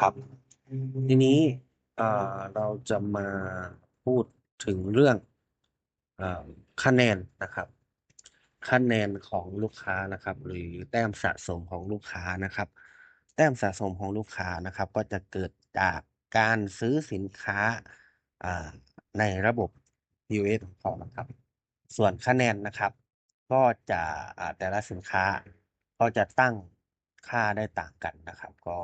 ครับ ทีนี้เอ่อเราจะมาพูดถึงเรื่องเอ่อคะแนนนะครับ คะแนนของลูกค้านะครับ หรือแต้มสะสมของลูกค้านะครับ แต้มสะสมของลูกค้านะครับ ก็จะเกิดจากการซื้อสินค้าอ่าในระบบ POS ของเขานะครับ ส่วนคะแนนนะครับ ก็จะอ่าแต่ละสินค้าก็จะตั้งค่าได้ต่างกันนะครับ ก็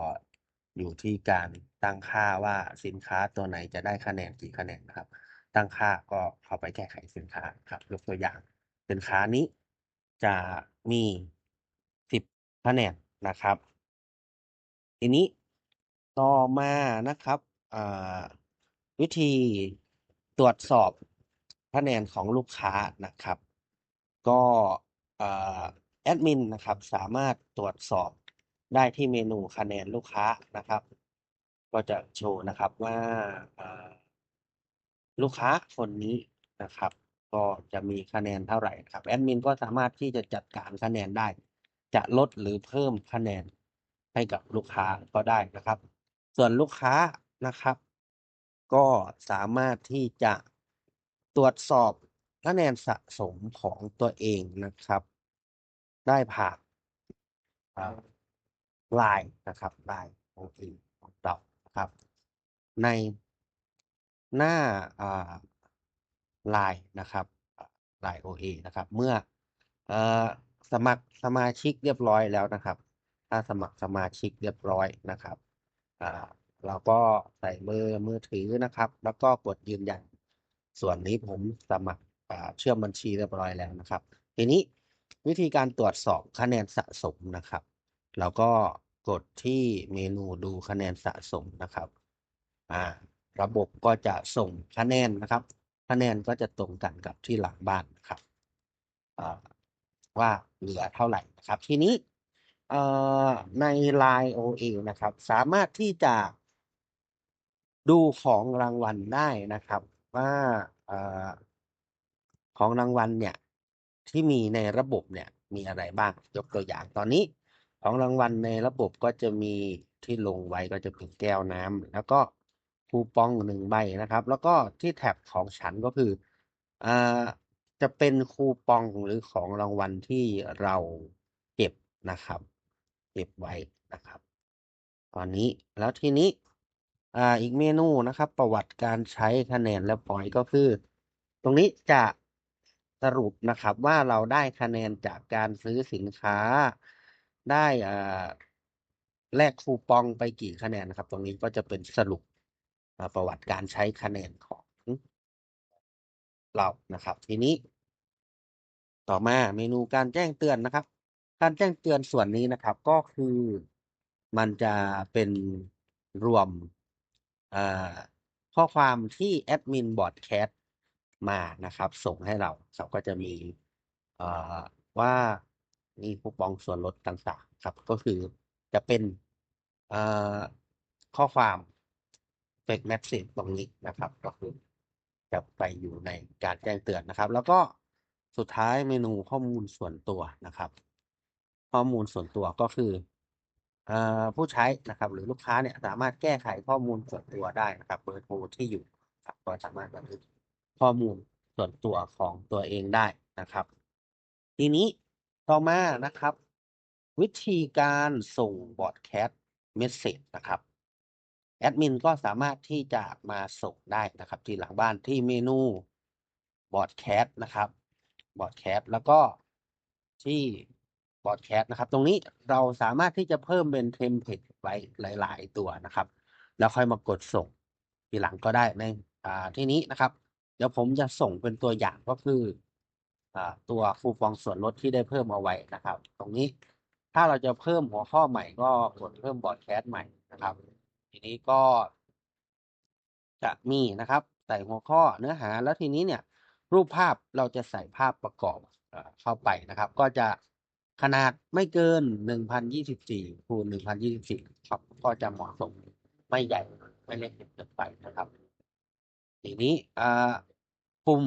อยู่ที่การตั้งค่าว่าสินค้าตัวไหนจะได้คะแนนกี่คะแนนนะครับ ตั้งค่าก็เข้าไปแก้ไขสินค้าครับยกตัวอย่าง สินค้านี้จะมีสิบคะแนนนะครับ ทีนี้ต่อมานะครับวิธีตรวจสอบคะแนนของลูกค้านะครับ ก็แอดมินนะครับ สามารถตรวจสอบ ได้ที่เมนูคะแนนลูกค้านะครับ ก็จะโชว์นะครับว่าอ่าลูกค้าคนนี้นะครับ ก็จะมีคะแนนเท่าไหร่ครับแอดมินก็สามารถที่จะจัดการคะแนนได้ จะลดหรือเพิ่มคะแนนให้กับลูกค้าก็ได้นะครับ ส่วนลูกค้านะครับ ก็สามารถที่จะตรวจสอบคะแนนสะสมของตัวเองนะครับ ได้ผ่าน ไลน์นะครับไลน์ของเองของเรานะครับ ในหน้าอ่าไลน์นะครับไลน์ OA นะครับ เมื่ออสมัครสมาชิกเรียบร้อยแล้วนะครับ ถ้าสมัครสมาชิกเรียบร้อยนะครับเราก็ใส่เบอร์มือถือนะครับ แล้วก็กดยืนยัน ส่วนนี้ผมสมัครเชื่อมบัญชีเรียบร้อยแล้วนะครับ ทีนี้วิธีการตรวจสอบคะแนนสะสมนะครับ เราก็กดที่เมนูดูคะแนนสะสมนะครับอ่าระบบก็จะส่งคะแนนนะครับ คะแนนก็จะตรงกันกับที่หลังบ้านนะครับอ่าว่าเหลือเท่าไหร่นะครับ ทีนี้เอ่อใน Line OA นะครับ สามารถที่จะดูของรางวัลได้นะครับ ว่าเอ่อของรางวัลเนี่ยที่มีในระบบเนี่ยมีอะไรบ้างยกตัวอย่างตอนนี้ ของรางวัลในระบบก็จะมีที่ลงไว้ก็จะเป็นแก้วน้ำแล้วก็คูปองหนึ่งใบนะครับ แล้วก็ที่แท็บของฉันก็คืออ่าจะเป็นคูปองหรือของรางวัลที่เราเก็บนะครับ เก็บไว้นะครับ ตอนนี้แล้วทีนี้อ่าอีกเมนูนะครับ ประวัติการใช้คะแนนและพอยก็คือ ตรงนี้จะสรุปนะครับว่าเราได้คะแนนจากการซื้อสินค้า ได้อ่าแลกคูปองไปกี่คะแนนนะครับ ตรงนี้ก็จะเป็นสรุปประวัติการใช้คะแนนของเรานะครับ ทีนี้ ต่อมาเมนูการแจ้งเตือนนะครับ การแจ้งเตือนส่วนนี้นะครับ ก็คือมันจะเป็นรวมข้อความที่แอดมินบอร์ดแคสมานะครับ ส่งให้เราเขาก็จะมีว่า มีคูปองส่วนลดต่างๆครับ ก็คือจะเป็นข้อความเฟกแมสเซจตรงนี้นะครับ ก็คือจะไปอยู่ในการแจ้งเตือนนะครับ แล้วก็สุดท้ายเมนูข้อมูลส่วนตัวนะครับ ข้อมูลส่วนตัวก็คืออผู้ใช้นะครับ หรือลูกค้าเนี่ยสามารถแก้ไขข้อมูลส่วนตัวได้นะครับเบอร์โทรที่อยู่ก็สามารถบันทึกข้อมูลส่วนตัวของตัวเองได้นะครับ ทีนี้ ต่อมานะครับ วิธีการส่งบอร์ดแคสต์เมสเซจนะครับแอดมินก็สามารถที่จะมาส่งได้นะครับที่หลังบ้านที่เมนูบอร์ดแคสต์นะครับบอร์ดแคสต์แล้วก็ที่บอร์ดแคสต์นะครับ ตรงนี้เราสามารถที่จะเพิ่มเป็นเทมเพลตไว้หลาย ๆ ตัวนะครับ แล้วค่อยมากดส่งทีหลังก็ได้ในที่นี้นะครับ เดี๋ยวผมจะส่งเป็นตัวอย่างก็คือ ตัวคูปองส่วนลดที่ได้เพิ่มเอาไว้นะครับ ตรงนี้ถ้าเราจะเพิ่มหัวข้อใหม่ก็กดเพิ่มบอร์ดแคสใหม่นะครับ ทีนี้ก็ จะมีนะครับ ใส่หัวข้อเนื้อหาแล้วทีนี้เนี่ย รูปภาพเราจะใส่ภาพประกอบเข้าไปนะครับ ก็จะขนาดไม่เกินหนึ่งพันยี่สิบสี่คูณหนึ่งพันยี่สิบสี่ครับก็จะเหมาะสมไม่ใหญ่ไม่เล็กเกินไปนะครับ ทีนี้อ่าปุ่ม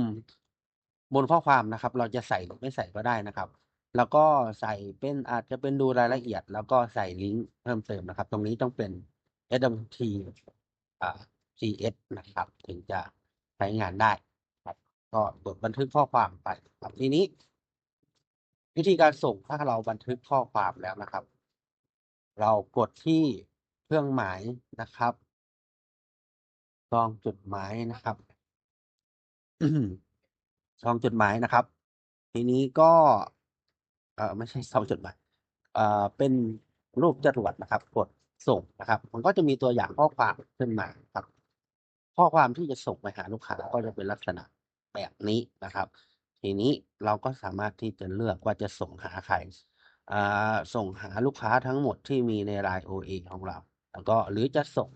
บนข้อความนะครับ เราจะใส่หรือไม่ใส่ก็ได้นะครับ แล้วก็ใส่เป็นอาจจะเป็นดูรายละเอียด แล้วก็ใส่ลิงก์เพิ่มเติมนะครับ ตรงนี้ต้องเป็น SWT อ่า CS นะครับ ถึงจะใช้งานได้ครับ ก็กดบันทึกข้อความไปครับทีนี้ วิธีการส่งถ้าเราบันทึกข้อความแล้วนะครับ เรากดที่เครื่องหมายนะครับซองจุดหมายนะครับ ซองจดหมายนะครับ ทีนี้ก็เออไม่ใช่ซองจดหมายเออเป็นรูปจรวดนะครับ กดส่งนะครับ มันก็จะมีตัวอย่างข้อความขึ้นมาครับ ข้อความที่จะส่งไปหาลูกค้าก็จะเป็นลักษณะแบบนี้นะครับ ทีนี้เราก็สามารถที่จะเลือกว่าจะส่งหาใครส่งหาลูกค้าทั้งหมดที่มีใน Line OA ของเรา แล้วก็หรือจะส่ง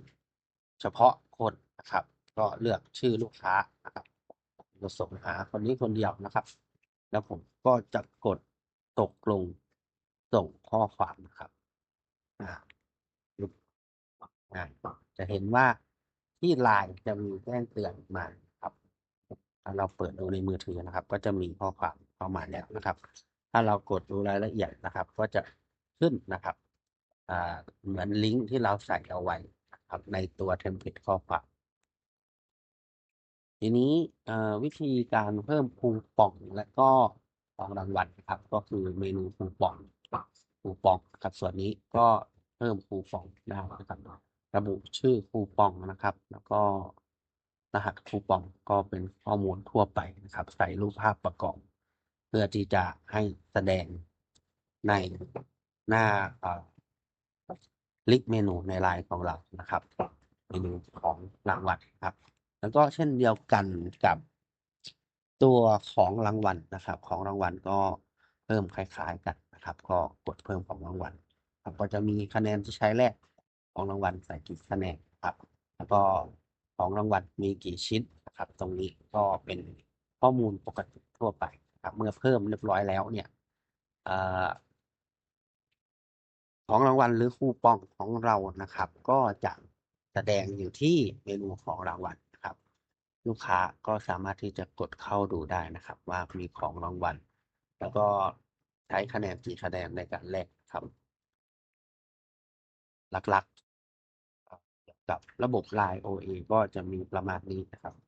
เฉพาะคนนะครับ ก็เลือกชื่อลูกค้านะครับ จะส่งหาคนนี้คนเดียวนะครับ แล้วผมก็จะกดตกลงส่งข้อความนะครับจะเห็นว่าที่ไลน์จะมีแจ้งเตือนมาครับ ถ้าเราเปิดดูในมือถือนะครับ ก็จะมีข้อความเข้ามาแล้วนะครับ ถ้าเรากดดูรายละเอียดนะครับ ก็จะขึ้นนะครับเหมือนลิงก์ที่เราใส่เอาไว้ครับในตัวเทมเพลตข้อความ ทีนี้วิธีการเพิ่มคูปองและก็ของรางวัลนะครับ ก็คือเมนูคูปองคูปองครับส่วนนี้ก็เพิ่มคูปองได้นะครับระบุชื่อคูปองนะครับ แล้วก็รหัสคูปองก็เป็นข้อมูลทั่วไปนะครับ ใส่รูปภาพประกอบ เพื่อที่จะให้แสดงในหน้าลิสต์เมนูในไลน์ของเรานะครับ เมนูของรางวัลครับ แล้วก็เช่นเดียวกันกับตัวของรางวัลนะครับ ของรางวัลก็เพิ่มคล้าย ๆ กันนะครับ ก็กดเพิ่มของรางวัลครับก็จะมีคะแนนที่ใช้แลกของรางวัลใส่กี่คะแนนครับ แล้วก็ของรางวัลมีกี่ชิ้นนะครับ ตรงนี้ก็เป็นข้อมูลปกติทั่วไปครับ เมื่อเพิ่มเรียบร้อยแล้วเนี่ยอของรางวัลหรือคูปองของเรานะครับ ก็จะแสดงอยู่ที่เมนูของรางวัล ลูกค้าก็สามารถที่จะกดเข้าดูได้นะครับ ว่ามีของรางวัล แล้วก็ใช้คะแนนกี่คะแนนในการแลกครับ หลักๆกับระบบ Line OA ก็จะมีประมาณนี้นะครับ